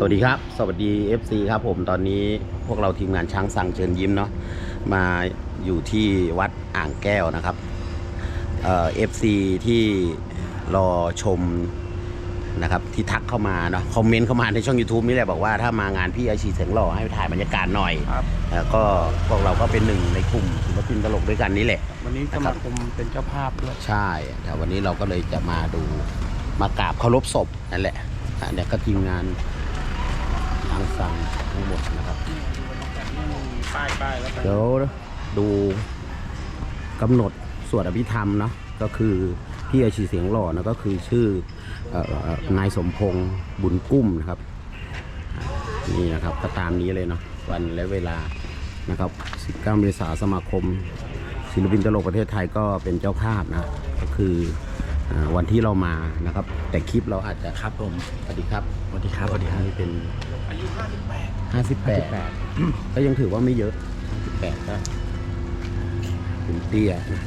สวัสดีครับ สวัสดี FC ครับผมตอนนี้พวกเราทีมงานช้างสั่งเชิญยิ้มเนาะมาอยู่ที่วัดอ่างแก้วนะครับเอ่อฟซีที่รอชมนะครับที่ทักเข้ามาเนาะคอมเมนต์เข้ามาในช่อง YouTube นี่แหละบอกว่าถ้ามางานพี่ไอชีเสียงหล่อให้ถ่ายบรรยากาศหน่อยครับ แล้วก็พวกเราก็เป็นหนึ่งในกลุ่มศิลปินตลกด้วยกันนี่แหละ วันนี้สมาคมเป็นเจ้าภาพด้วย ใช่แต่วันนี้เราก็เลยจะมาดูมากราบเคารพศพนั่นแหละอะเนี่ยก็ทีมงาน ทางสั่งทั้งหมดนะครับป้ายป้ายแล้วเดี๋ยวดูกำหนดสวดอภิธรรมเนาะก็คือพี่อาชีเสียงหล่อนะก็คือชื่อเอ่อเอ่อนายสมพงษ์บุญกุ้มนะครับอะนี่นะครับก็ตามนี้เลยเนาะวันและเวลานะครับ 19เมษายนสมาคม ศิลปินตลกประเทศไทยก็เป็นเจ้าภาพนะก็คืออา วันที่เรามานะครับ แต่คลิปเราอาจจะครับผมสวัสดีครับสวัสดีครับสวัสดีครับนี่เป็นอายุ58 58ก็ยังถือว่าไม่เยอะ58ก็ถึงเตี้ยนะ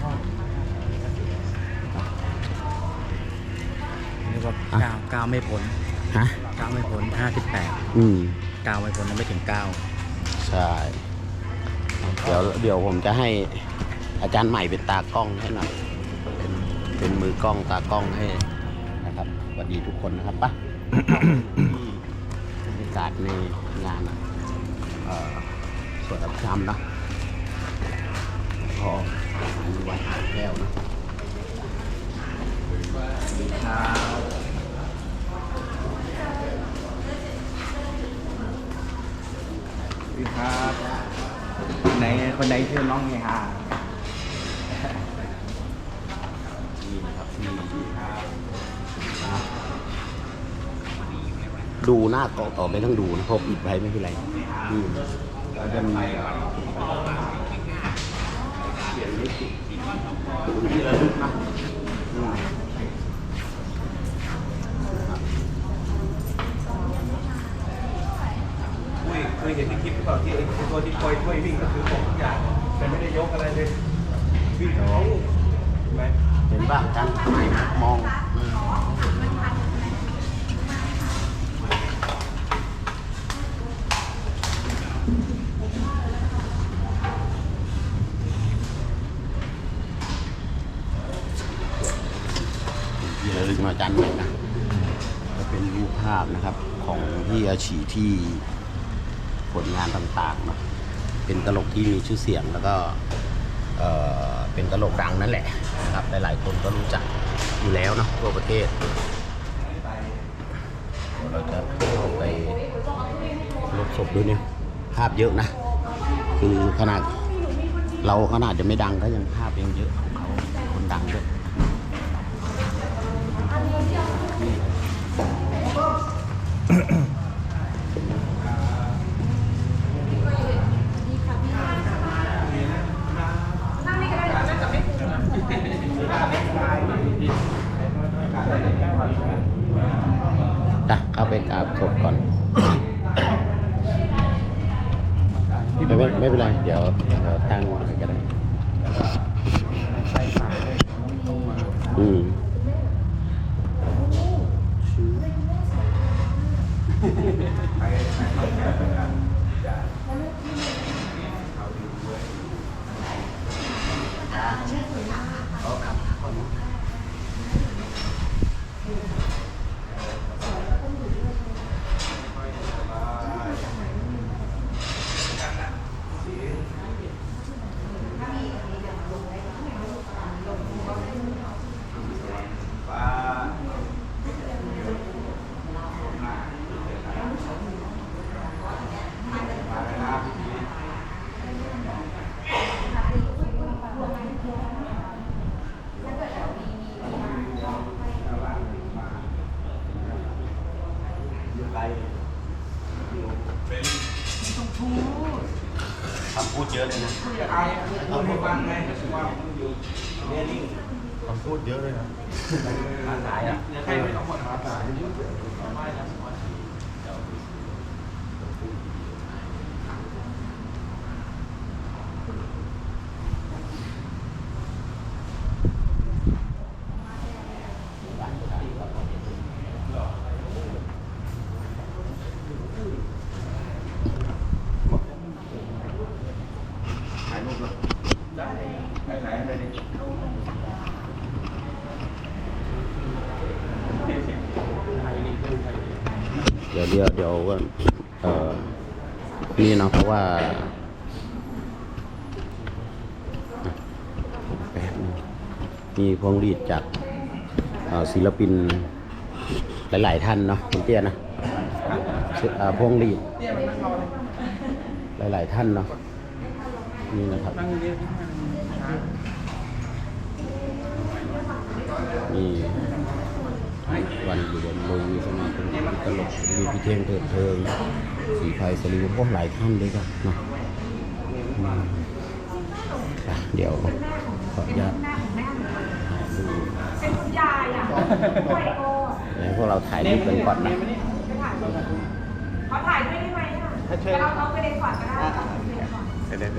เรียกว่าอะก้าวก้าวไม่พ้นฮะก้าวไม่พ้น58อืมก้าวไม่พ้นยังไม่ถึงก้าวใช่เดี๋ยวเดี๋ยวผมจะให้อาจารย์ใหม่เป็นตากล้องให้หน่อย เป็นเป็นมือกล้องตากล้องให้นะครับสวัสดีทุกคนนะครับปะบรรยากาศในงานอะเอ่อสวดอภิธรรมนะพออันนี้วัดอ่างแก้วนะสวัสดีครับสวัสดีครับคนไหนคนไหนชื่อน้องเฮฮา ดูหน้าเกาะต่อไม่ต้องดูนะเพราะปิดไว้ไม่เป็นไรอืมก็จะมีที่ระลึกนะอืมอุ้ยเคยเห็นในคลิปหรือเปล่าที่ไอ้ตัวที่คอยช่วยวิ่งก็คือของทุกอย่างแต่ไม่ได้ยกอะไรเลยวิ่งเขาเห็นไหมเห็นบ้างกันไม่มองอืมที่ระลึกมาจันเลยนะก็เป็นรูปภาพนะครับ ของ พี่อาชีที่ผลงานต่างๆเนาะเป็นตลกที่มีชื่อเสียงแล้วก็เออเป็นตลกดังนั่นแหละนะครับหลายๆคนก็รู้จักอยู่แล้วเนาะทั่วประเทศเราจะเข้าไปลบศพด้วยเนี่ยภาพเยอะนะ คือขนาดเราขนาดจะไม่ดังก็ยังภาพยังเยอะของเขาคนดังเยอะ 嗯。 อืมคำพูดเยอะเลยนะจะอายพูดให้ฟังไงว่าอยู่เนี่ยนิ่งคำพูดเยอะเลยนะมาสายอะใครไม่ต้องหมดมาสาย เเดี๋ยวเดี๋ยวเอ่อนี่เนาะเพราะว่าแป๊บมีพวงหรีดจากศิลปินหลาย ๆ ท่านเนาะคุณเตี้ยนะพวงหรีดหลาย ๆ ท่านเนาะนี่นะครับมี วันอยู่บนลงมีสมาคมตลกมีพิเทงเถิดเทิงสีไฟสลีพวกหลายท่านด้วยกันเนาะเดี๋ยวขออนุญาตถ่ายรูเป็นคุณยายอะไวโก้เดี๋ยวพวกเราถ่ายรูปกันก่อนนะขอถ่ายด้วยได้ไหมอะจะเอาน้องไปเล่นก่อนก็ได้เดี๋ยวเดี๋ย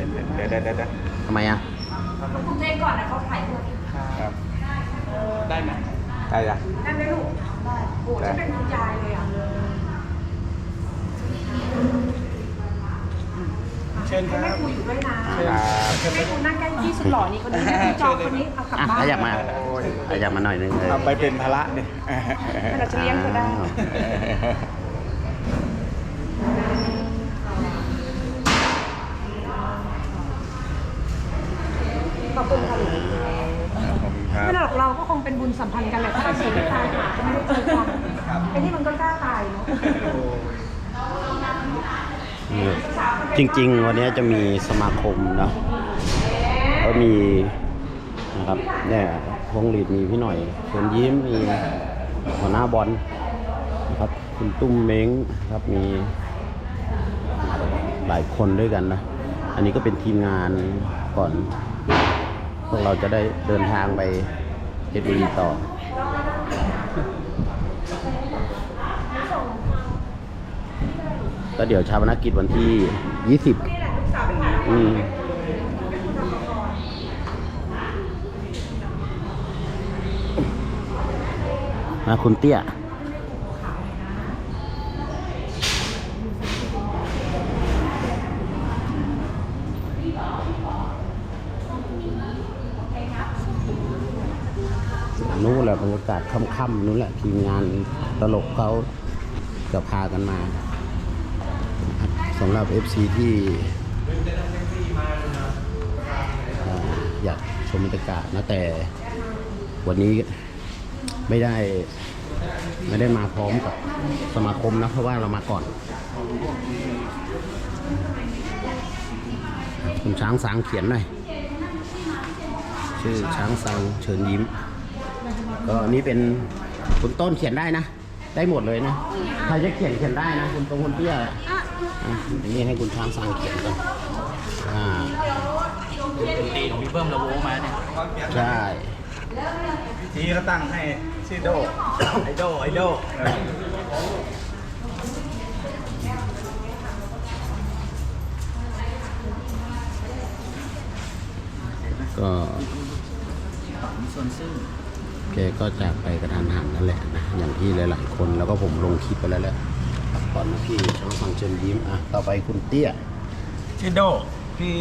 วเดี๋ยวเดี๋ยวทำไมอะคุณเล่นก่อนนะเขาถ่ายด้วยครับ ได้ไหม ได้จ้ะได้ไหมลูกได้โอ้ฉันเป็นคุณยายเลยอะเชิญคให้รัแม่บ ครูอยู่ด้วยนะครับแม่ครูนั่งใกล้ที่สุดหล่อนี่คนนี้คุณจอคนนี้เอากลับอะบ้านขยับมาขยับมาหน่อยนึงเลย เอาไปเป็นภาระเนี่ยเราจะเลี้ยงเธอได้ขอบคุณค่ะลูก ขอบคุณครับ ไม่หรอกเราก็คงเป็นบุญสัมพันธ์กันแหละถ้าเราเสียตายหาก็ไม่ได้เจอกันไอ้นี่มันก็กล้าตายเนาะ จริง ๆ วันนี้จะมีสมาคมเนาะก็มีนะครับเนี่ยพวงหลีดมีพี่หน่อยเชิญยิ้มมีหัวหน้าบอลนะครับคุณตุ้มเม้งครับมีหลายคนด้วยกันนะ อันนี้ก็เป็นทีมงานก่อน พวกเราจะได้เดินทางไปเพชรบุรีต่อก็เดี๋ยวชาปนกิจวันที่ 20อืมมาคุณเตี้ยนู้นแหละบรรยากาศค่ำๆนู้นแหละทีมงานตลกเขาจะพากันมา สำหรับ FC ที่อยากชมบรรยากาศนะแต่วันนี้ไม่ได้ไม่ได้มาพร้อมกับสมาคมนะเพราะว่าเรามาก่อน คุณช้างสางเขียนหน่อยชื่อช้างสังเชิญยิ้ม ก็อันนี้เป็นคุณต้นเขียนได้นะ ได้หมดเลยนะ ใครจะเขียนเขียนได้นะ คุณตรงคุณเตี้ย อะอันนี้ให้คุณช้างสร้างเขียนก่อนอ่าตีของพี่เบิ้มระโวมาเนี่ยใช่ทีเขาตั้งให้ชื่อโดไอโดไอโดก็แกก็จากไปกระทันหันนั่นแหละนะ อย่างที่หลาย ๆ คนแล้วก็ผมลงคลิปไปแล้วแหละพั กผ่อนนะพี่ช้างสังเชิญยิ้มอะต่อไปคุณเตี้ยชื่อโดพี่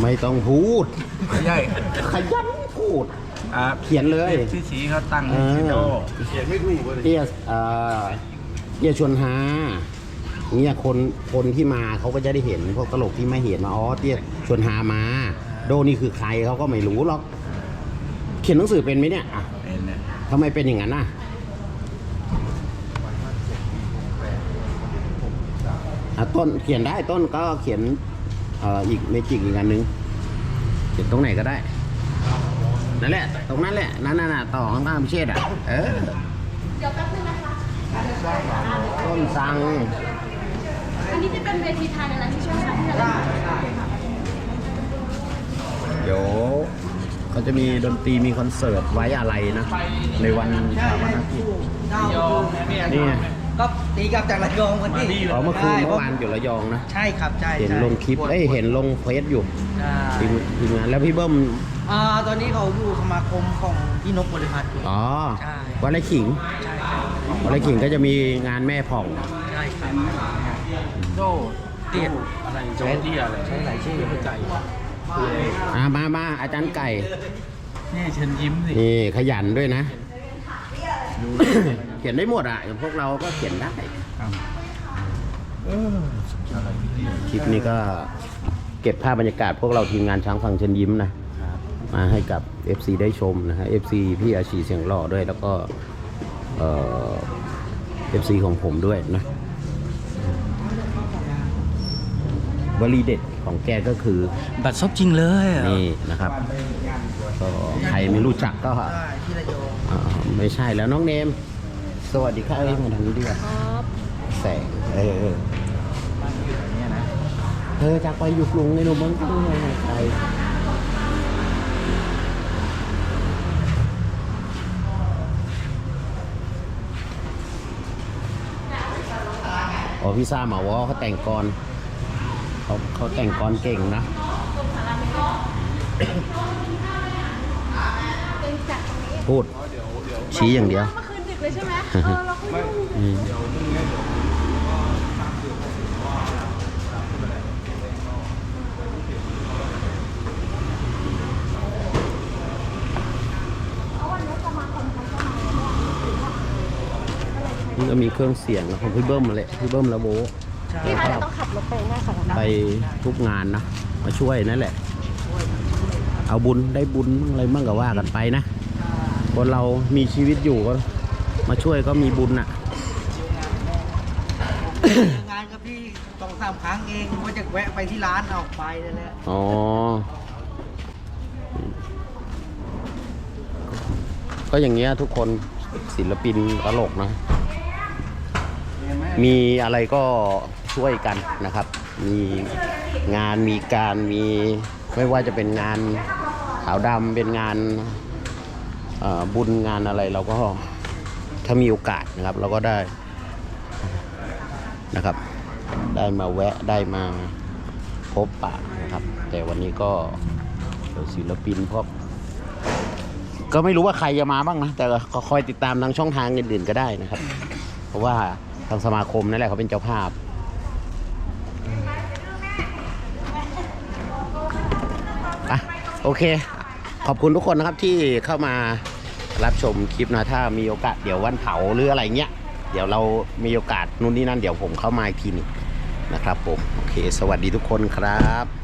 ไม่ต้องพูด ไม่ใช่ขยันพูด อ่าเขียนเลยชื่อสีเขาตั้งให้ชื่อโดเขียนไม่ถูกเลยเตี้ยเอ่อเตี้ยชวนหาเนี่ยคนคนที่มาเขาก็จะได้เห็นพวกตลกที่ไม่เห็นมาอ๋อเตี้ยชวนหามา โดนี่คือใครเขาก็ไม่รู้หรอก เขียนหนังสือเป็นไหมเนี่ยอะเป็นเนี่ยทำไมเป็นอย่างนั้นน่ะ อะต้นเขียนได้ต้นก็เขียนเอ่ออีกเมจิกอีกอันนึงเขียนตรงไหนก็ได้นั่นแหละ ตรงนั้นแหละนั่นน่ะต่อข้างๆพิเชษอะเออเดี๋ยวแป๊บนึงนะคะต้นสังอันนี้จะเป็นเวทีไทยอะไรที่ช่วยฉันที่จะได้เดี๋ยวเขาจะมีดนตรีมีคอนเสิร์ตไว้อะไรนะ ในวันชาปนกิจยอมเนี่ยนี่ไง ก็ตีกลับจากระยองวันนี้อ๋อเมื่อคืนใช่เมื่อวานอยู่ระยองนะ ใช่ครับใช่เห็นใช่ลงคลิป เอ้ยเห็นลงเฟซอยู่ใช่ทีมทีมงานแล้วพี่เบิ้ม อ่าตอนนี้เขาอยู่สมาคมของพี่นกบริพัตรอยู่ อ๋อใช่ วันไรขิงใช่ครับวันไรขิงก็จะมีงานแม่ผ่อง ใช่ครับโดเตี้ยอะไรโจเตี้ยอะไรใช้หลายชื่อเข้าใจอ่ามามาอาจารย์ไก่ นี่เชิญยิ้มสิ นี่ขยันด้วยนะ เขียนได้หมดอะอย่างพวกเราก็เขียนได้ ครับคลิปนี้ก็เก็บภาพบรรยากาศพวกเราทีมงานช้างฟังเชิญยิ้มนะมาให้กับ FC ได้ชมนะฮะ FC พี่อาชีเสียงหล่อด้วยแล้วก็เอ่อ FC ของผมด้วยนะ วลีเด็ดของแกก็คือบัตรซบจริงเลยอะนี่นะครับก็ใครไม่รู้จักก็ใช่ที่ระยองอ่าไม่ใช่แล้วน้องเนม สวัสดีครับเอ้ยมาทางนี้ดีกว่าครับแสงเออเออเธอจากไปอยู่กรุงในหนุ่มเมืองกรุงไงไปอ๋อพี่ซ่าหมาวอเขาแต่งกร เขาเขาแต่งกรเก่งนะพูดชี้อย่างเดียวเมื่อคืนดึกเลยใช่ไหมเออเราคุยกันอืมนี่ก็มีเครื่องเสียงนะของพี่เบิ้มมาเลยพี่เบิ้มละโว พี่อาจจะต้องขับรถไปหน้าสารนะไปทุกงานนะ มาช่วยนั่นแหละ เอาบุญได้บุญอะไรมั่งก็ว่ากันไปนะคนเรามีชีวิตอยู่ก็มาช่วยก็มีบุญอะเจองานกับพี่สองสามครั้งเองว่าจะแวะไปที่ร้านเอาไปนั่นแหละอ๋อก็อย่างเงี้ยทุกคนศิลปินตลกนะ มีอะไรก็ ช่วยกันนะครับ มีงานมีการมีไม่ว่าจะเป็นงานขาวดำเป็นงานบุญงานอะไรเราก็ถ้ามีโอกาสนะครับ เราก็ได้นะครับ ได้มาแวะได้มาพบปะนะครับ แต่วันนี้ก็ศิลปินพวกก็ไม่รู้ว่าใครจะมาบ้างนะ แต่ก็คอยติดตามทางช่องทางอื่นๆก็ได้นะครับ เพราะว่าทางสมาคมนั่นแหละเขาเป็นเจ้าภาพ อะ โอเค ขอบคุณทุกคนนะครับที่เข้ามารับชมคลิปนะถ้ามีโอกาสเดี๋ยววันเผาหรืออะไรเงี้ย เดี๋ยวเรามีโอกาสนู่นนี่นั่นเดี๋ยวผมเข้ามาอีกทีนึงนะครับผม โอเค สวัสดีทุกคนครับ